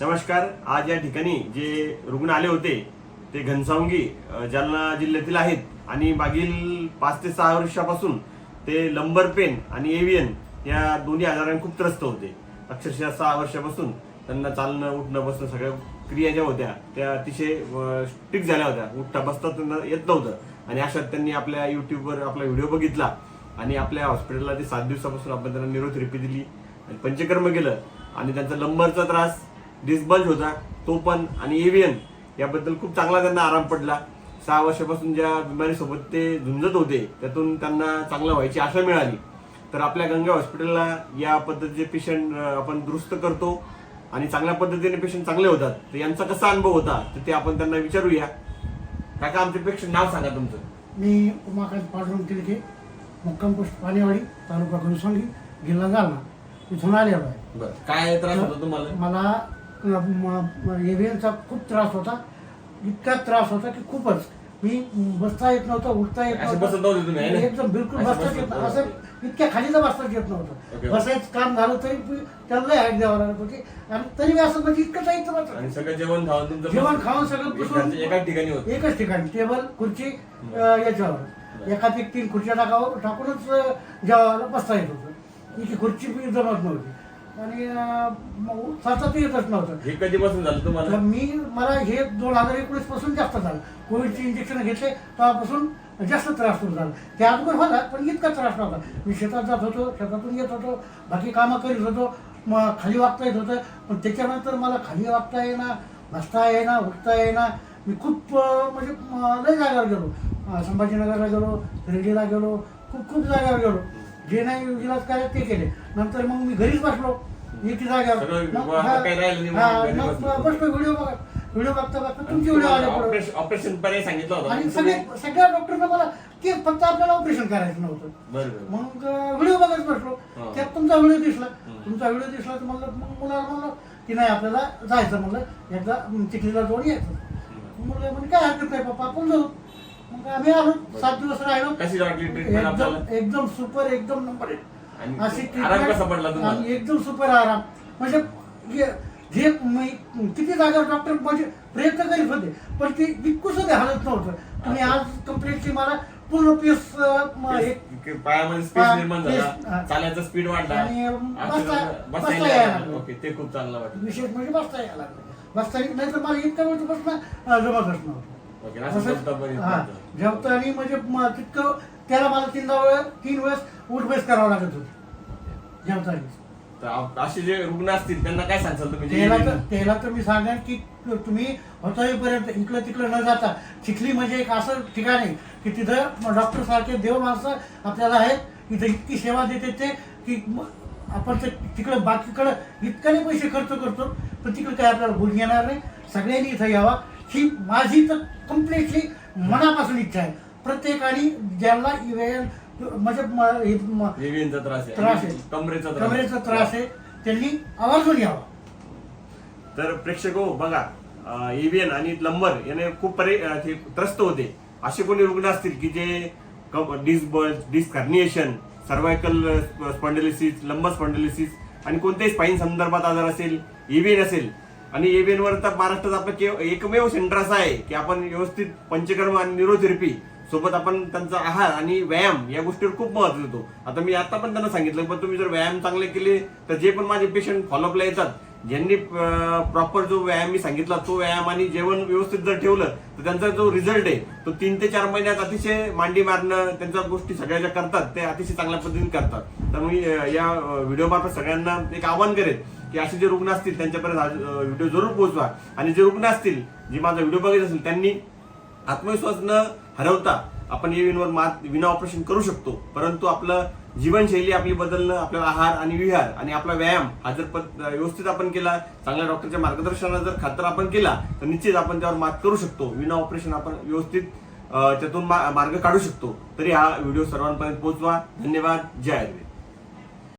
नमस्कार आज या ठिकाणी जे रुग्ण आले होते ते घनसावंगी जालना जिल्ह्यातील आहेत. आणि मागील पाच ते सहा वर्षापासून ते लंबर पेन आणि एव्हियन या दोन्ही आजारांनी खूप त्रस्त होते. अक्षरशः सहा वर्षापासून त्यांना चालणं उठणं बसणं सगळ्या क्रिया ज्या होत्या त्या अतिशय स्टिक झाल्या होत्या. उठता बसता त्यांना येत नव्हतं. आणि अशात त्यांनी आपल्या युट्यूबवर आपला व्हिडिओ बघितला. आणि आपल्या हॉस्पिटलला ते सात दिवसापासून आपण त्यांना निरोथेरपी दिली. आणि पंचकर्म केलं. आणि त्यांचा लंबरचा त्रास डिस्बल्ज होता. तो पण आणि एव्हियन याबद्दल खूप चांगला त्यांना आराम पडला. सहा वर्षापासून ज्या बिमारीसोबत ते झुंजत होते त्यातून त्यांना चांगलं व्हायची आशा मिळाली. तर आपल्या गंगा हॉस्पिटलला या पद्धतीचे पेशंट आपण दुरुस्त करतो आणि चांगल्या पद्धतीने पेशंट चांगले होतात. तर यांचा कसा अनुभव होता तर ते आपण त्यांना विचारूया. काका आमचे पेशंट नाव सांगा तुमचं. मी उमाकांत पांडुरंग तिलके मुक्काम पोस्ट पाणेवाडी तालुका घनसंगी जिल्हा जालना. इथून आहे बरं काय त्रास होता तुम्हाला? मला एव्हियनचा खूप त्रास होता. इतका त्रास होता की खूपच. मी बसता येत नव्हतं उठता येत नव्हते? एकदम बिलकुल बसताच बसत येत. असं इतक्या खालीच बसताच येत. नव्हतं. बसायचं काम झालं तरी लय हाक द्यावं लागत होती. आणि तरी मी असं म्हणजे इतकं जायचं सगळं जेवण खाऊन जेवण खाऊन सगळं पुसून एकाच- ठिकाणी एकच ठिकाणी टेबल खुर्ची याच्यावर. एखादी तीन खुर्च्या टाकावर टाकूनच जेवायला बसता येत होतं. इथे खुर्ची जमत नव्हती. आणि सतत येतच नव्हतं. हे कधीपासून झालं तर तुम्हाला मी मला हे दोन हजार एकोणीसपासून जास्त झालं. कोविडचे इंजेक्शन घेतले तेव्हापासून जास्त त्रास सुरू झाला. त्या अगोदर होता पण इतका त्रास नव्हता. मी शेतात जात होतो शेतातून येत होतो बाकी कामं करीत होतो मग खाली वागता येत होतं. पण त्याच्यानंतर मला खाली वागता येईना बसता येईना उठता येईना. मी खूप अं, म्हणजे अं, लय जागेवर गेलो. अं, संभाजीनगरला गेलो रेल्वेला गेलो खूप खूप जागेवर गेलो. जे नाही इलाज करायचं ते केले. नंतर मग मी घरीच बसलो. इथे जागेवर. मग हा- हा, बसलो. व्हिडिओ बघा व्हिडिओ बघता बघता तुमचे व्हिडिओ आले पुढं. ऑपरेशन ऑपरेशन पर्याय सांगितलं आणि सगळे सगळ्या डॉक्टरनं मला ते फक्त आपल्याला ऑपरेशन करायचं नव्हतं. बरं बरं. मग व्हिडिओ बघत बसलो. त्यात तुमचा व्हिडिओ दिसला. हम्म. तुमचा व्हिडिओ दिसला तर म्हणलं मग मुलाला म्हणलं की नाही आपल्याला जायचं म्हणलं. एकदा चिखलीला जाऊन यायचं. मुलं म्हणजे काय हरकत नाही पप्पा आपण जाऊ. मग आम्ही आलो. सात दिवस राहिलो. कशी वाटली ट्रीटमेंट आपल्याला? एकदम एकदम सुपर एकदम नंबर एक. आणि आराम कसा पडला तुम्हाला? आणि एकदम सुपर आराम. म्हणजे हे- जे मी किती जागेवर डॉक्टर म्हणजे प्रयत्न करीत होते पण ते बिलकुल सुद्धा हालत नव्हतं. तुम्ही आज कम्प्लिटली मला पूर्ण पीस पायामध्ये स्पेस हा, निर्माण झाला. चालायचा स्पीड वाढला. आणि बसता- यायला यायला लागलं. लागलं. ओके ते खूप चांगलं वाटलं. विशेष म्हणजे बसता यायला लागलं. बसता नाही तर मला इतकं वेळ बसणं अं, नव्हतं. जेवताना म्हणजे तितकं त्याला मला तीनदा वेळ तीन वेळेस उठबेस करावं लागत होती. जेवताना असे जे रुग्ण असतील त्यांना काय सांगाल तुम्ही? त्याला तर मी सांगेन की तुम्ही होतोपर्यंत इकडं तिकडं न जाता चिखली म्हणजे एक असं ठिकाण आहे की तिथं डॉक्टर सारखे देव माणसं आपल्याला आहेत. इथं इतकी सेवा देते ते की आपण ते तिकडं बाकीकडं इतकाने पैसे खर्च करतो पण तिकडे काय आपल्याला बोल येणार नाही. सगळ्यांनी इथं यावा. ही माझी तर कम्प्लिटली मनापासून इच्छा आहे. प्रत्येकाने ज्यांना म्हणजे हे त्रास आहे. कमरेचा त्रास. कमरेचा त्रास आहे. त्यांनी आवर्जून यावा. तर प्रेक्षक हो बघा एव्हियन आणि लंबर याने खूप परे त्रस्त होते. असे कोणी रुग्ण असतील की जे डिस्बर्ज डिस्कर्निएशन सर्वायकल स्पॉन्डिलिसिस लंबर स्पॉन्डिलिसिस आणि कोणत्याही स्पाईन संदर्भात आजार असेल एव्हियन असेल आणि एव्हियन वर तर महाराष्ट्रात आपलं केव- एकमेव सेंटर असा आहे की आपण व्यवस्थित पंचकर्म आणि न्यूरोथेरपी सोबत आपण त्यांचा आहार आणि व्यायाम या गोष्टीवर खूप महत्त्व देतो. आता मी आता पण त्यांना सांगितलं पण तुम्ही जर व्यायाम चांगले केले तर जे पण माझे पेशंट फॉलोअपला येतात ज्यांनी प्रॉपर जो व्यायाम मी सांगितला तो व्यायाम आणि जेवण व्यवस्थित जर ठेवलं तर त्यांचा जो रिझल्ट आहे तो तीन ते चार महिन्यात अतिशय मांडी मारणं त्यांच्या गोष्टी सगळ्या ज्या करतात ते अतिशय चांगल्या पद्धतीने करतात. तर मी या व्हिडिओ मार्फत सगळ्यांना एक आवाहन करेन की असे जे रुग्ण असतील त्यांच्यापर्यंत हा व्हिडिओ जरूर पोहोचवा. आणि जे रुग्ण असतील जे माझा व्हिडिओ बघत असेल त्यांनी आत्मविश्वास न हरवता आपण एव्हिनवर मात विना ऑपरेशन करू शकतो. परंतु आपलं जीवनशैली आपली बदलणं आपला आहार आणि विहार आणि आपला व्यायाम हा जर व्यवस्थित आपण केला चांगल्या डॉक्टरच्या मार्गदर्शनाला जर खातर आपण केला तर निश्चित आपण त्यावर मात करू शकतो. विना ऑपरेशन आपण व्यवस्थित त्यातून मार्ग काढू शकतो. तरी हा व्हिडिओ सर्वांपर्यंत पोहोचवा. धन्यवाद. जय आयुर्वेद.